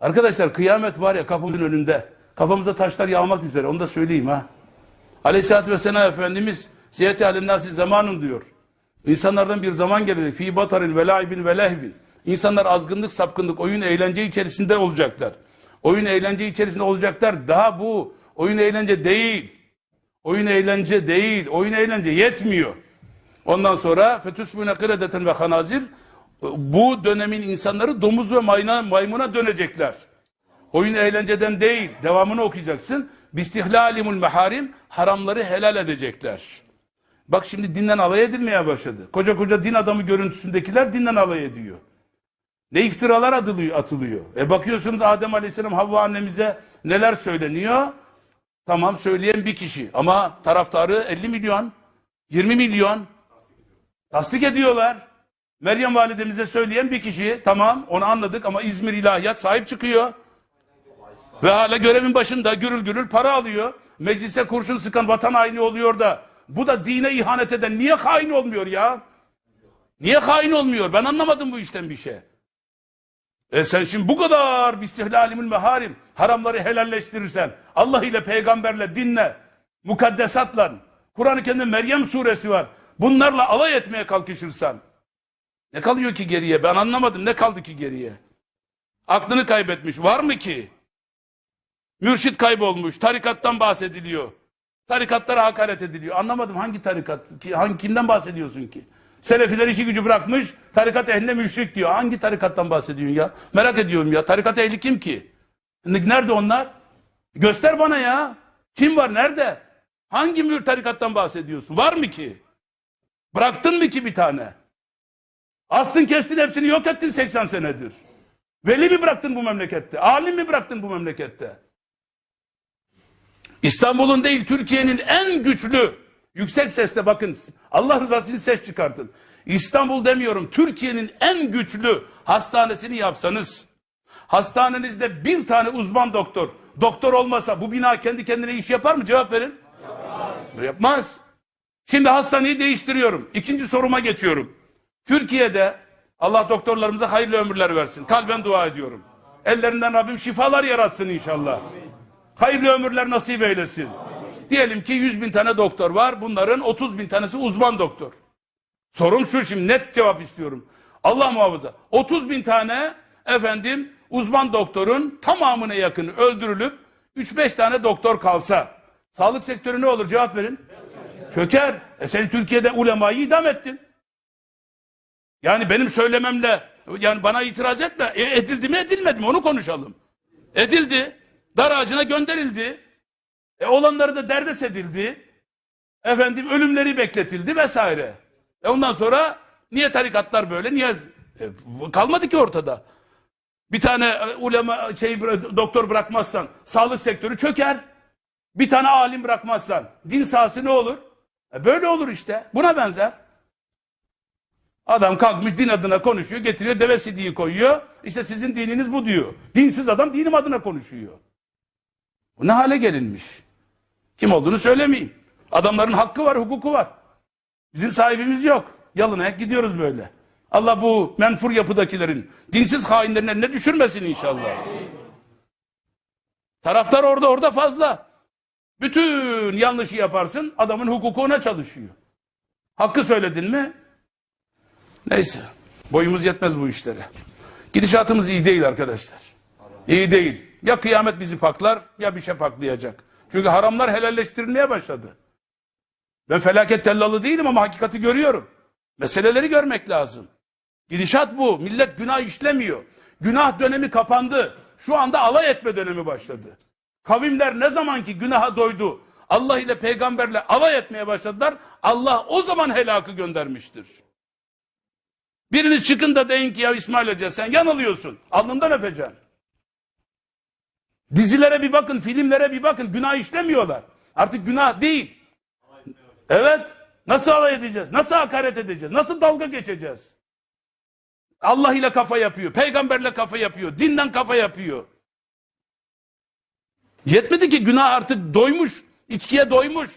Arkadaşlar kıyamet var ya kapımızın önünde. Kafamıza taşlar yağmak üzere. Onu da söyleyeyim ha. Aleyhisselatü Vesselam Efendimiz Siyeti alinnâsi zamanın diyor. İnsanlardan bir zaman gelecek. Fî batarin ve laibin ve lehvin. İnsanlar azgınlık, sapkınlık, oyun, eğlence içerisinde olacaklar. Oyun, eğlence içerisinde olacaklar. Daha bu oyun, eğlence değil. Oyun, eğlence değil. Oyun, eğlence yetmiyor. Ondan sonra fetüsbüne kıredeten ve hanazir bu dönemin insanları domuz ve mayna, maymuna dönecekler. Oyun eğlenceden değil. Devamını okuyacaksın. Bistihlalimul meharim haramları helal edecekler. Bak şimdi dinden alay edilmeye başladı. Koca koca din adamı görüntüsündekiler dinden alay ediyor. Ne iftiralar atılıyor, atılıyor. E bakıyorsunuz Adem Aleyhisselam Havva annemize neler söyleniyor. Tamam söyleyen bir kişi ama taraftarı 50 milyon, 20 milyon. Tasdik ediyorlar. Meryem validemize söyleyen bir kişi tamam onu anladık ama İzmir İlahiyat sahip çıkıyor. Ve hala görevin başında gürül gürül para alıyor. Meclise kurşun sıkan vatan haini oluyor da bu da dine ihanet eden niye hain olmuyor ya? Niye hain olmuyor? Ben anlamadım bu işten bir şey. E sen şimdi bu kadar bistihlalimül meharim haramları helalleştirirsen Allah ile peygamberle dinle mukaddesatla Kur'an-ı Kerim'de Meryem suresi var. Bunlarla alay etmeye kalkışırsan ne kalıyor ki geriye? Ben anlamadım. Ne kaldı ki geriye? Aklını kaybetmiş. Var mı ki? Mürşit kaybolmuş. Tarikattan bahsediliyor. Tarikatlara hakaret ediliyor. Anlamadım hangi tarikat? Ki, hangi kimden bahsediyorsun ki? Selefiler işi gücü bırakmış. Tarikat ehline müşrik diyor. Hangi tarikattan bahsediyorsun ya? Merak ediyorum ya. Tarikat ehli kim ki? Nerede onlar? Göster bana ya. Kim var? Nerede? Hangi mür tarikattan bahsediyorsun? Var mı ki? Bıraktın mı ki bir tane? Astın kestin hepsini yok ettin 80 senedir. Veli mi bıraktın bu memlekette? Alim mi bıraktın bu memlekette? İstanbul'un değil Türkiye'nin en güçlü yüksek sesle bakın Allah rızası için ses çıkartın. İstanbul demiyorum Türkiye'nin en güçlü hastanesini yapsanız hastanenizde bir tane uzman doktor doktor olmasa bu bina kendi kendine iş yapar mı? Cevap verin. Yapmaz. Yapmaz. Şimdi hastaneyi değiştiriyorum. İkinci soruma geçiyorum. Türkiye'de Allah doktorlarımıza hayırlı ömürler versin. Kalben dua ediyorum. Ellerinden Rabbim şifalar yaratsın inşallah. Hayırlı ömürler nasip eylesin. Diyelim ki 100 bin tane doktor var. Bunların 30 bin tanesi uzman doktor. Sorum şu şimdi net cevap istiyorum. Allah muhafaza. 30 bin tane efendim uzman doktorun tamamına yakın öldürülüp 3-5 tane doktor kalsa sağlık sektörü ne olur cevap verin. Çöker. E sen Türkiye'de ulemayı idam ettin. Yani benim söylememle yani bana itiraz etme. E, edildi mi edilmedi mi onu konuşalım. Edildi. Dar ağacına gönderildi. E, olanları da derdest edildi. Efendim ölümleri bekletildi vesaire. E ondan sonra niye tarikatlar böyle? Niye e, kalmadı ki ortada? Bir tane e, ulema şey doktor bırakmazsan sağlık sektörü çöker. Bir tane alim bırakmazsan din sahası ne olur? E, böyle olur işte. Buna benzer. Adam kalkmış din adına konuşuyor, getiriyor deve sidiği koyuyor. İşte sizin dininiz bu diyor. Dinsiz adam dinim adına konuşuyor. Bu ne hale gelinmiş? Kim olduğunu söylemeyeyim. Adamların hakkı var, hukuku var. Bizim sahibimiz yok. Yalın ayak gidiyoruz böyle. Allah bu menfur yapıdakilerin, dinsiz hainlerin eline düşürmesin inşallah. Taraftar orada orada fazla. Bütün yanlışı yaparsın, adamın hukuku ona çalışıyor. Hakkı söyledin mi? Neyse. Boyumuz yetmez bu işlere. Gidişatımız iyi değil arkadaşlar. İyi değil. Ya kıyamet bizi paklar ya bir şey paklayacak. Çünkü haramlar helalleştirilmeye başladı. Ben felaket tellalı değilim ama hakikati görüyorum. Meseleleri görmek lazım. Gidişat bu. Millet günah işlemiyor. Günah dönemi kapandı. Şu anda alay etme dönemi başladı. Kavimler ne zaman ki günaha doydu, Allah ile peygamberle alay etmeye başladılar, Allah o zaman helakı göndermiştir. Biriniz çıkın da deyin ki ya İsmail Hoca sen yanılıyorsun. Alnından öpeceğim. Dizilere bir bakın, filmlere bir bakın. Günah işlemiyorlar. Artık günah değil. Evet. Nasıl alay edeceğiz? Nasıl hakaret edeceğiz? Nasıl dalga geçeceğiz? Allah ile kafa yapıyor. Peygamberle kafa yapıyor. Dinden kafa yapıyor. Yetmedi ki günah artık doymuş. içkiye doymuş.